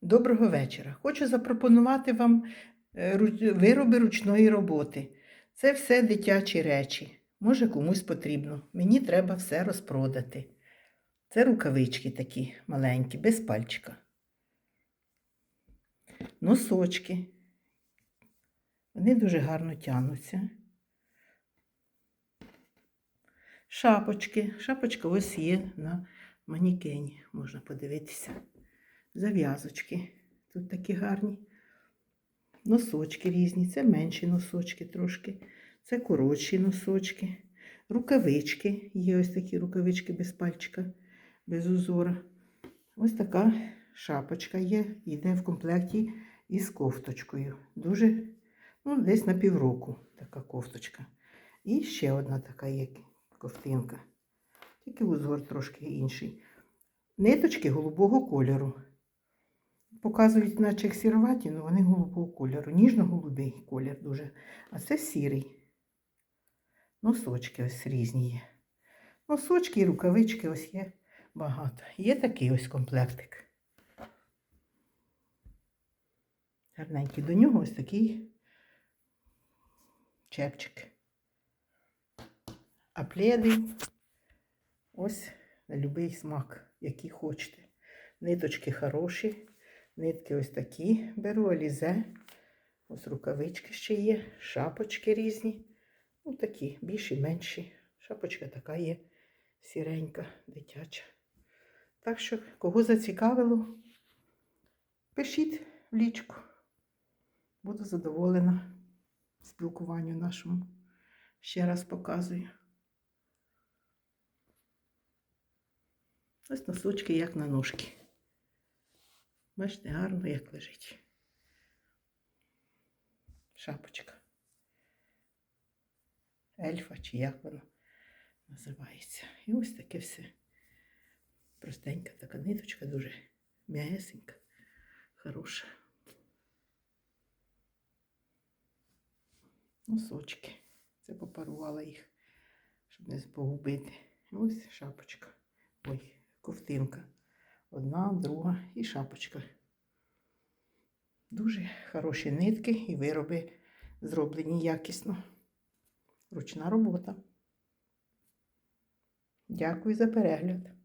Доброго вечора. Хочу запропонувати вам е, вироби ручної роботи. Це все дитячі речі. Може комусь потрібно. Мені треба все розпродати. Це рукавички такі маленькі, без пальчика. Носочки. Вони дуже гарно тягнуться. Шапочки. Шапочка ось є на манікені. Можна подивитися зав'язочки. Тут такі гарні. Носочки різні, це менші носочки трошки, це коротші носочки, рукавички. Є ось такі рукавички без пальчика, без узора. Ось така шапочка є, йде в комплекті із кофточкою. Дуже, ну, десь на півроку така кофточка. І ще одна така є ковтинка. Тільки узор трошки інший. Ниточки голубого кольору. Показують, наче як сіроваті, але вони голубого кольору. Ніжно-голубий колір дуже. А це сірий. Носочки ось різні є. Носочки і рукавички ось є багато. Є такий ось комплектик. Гарненький. До нього ось такий чепчик. А пледи ось на будь-який смак, який хочете. Ниточки хороші. Нитки ось такі беру, алізе. Ось рукавички ще є, шапочки різні. Ну, такі, більші, менші. Шапочка така є сіренька, дитяча. Так що, кого зацікавило, пишіть в лічку. Буду задоволена спілкуванню нашому. Ще раз показую. Ось носочки, як на ножки. Бачите, гарно як лежить. Шапочка. Ельфа чи як вона називається. І ось таке все. Простенька така ниточка, дуже м'ягесенька, хороша. Носочки. Це попарувала їх, щоб не погубити. Ось шапочка. Ой, ковтинка. Одна, друга і шапочка. Дуже хороші нитки і вироби зроблені якісно. Ручна робота. Дякую за перегляд.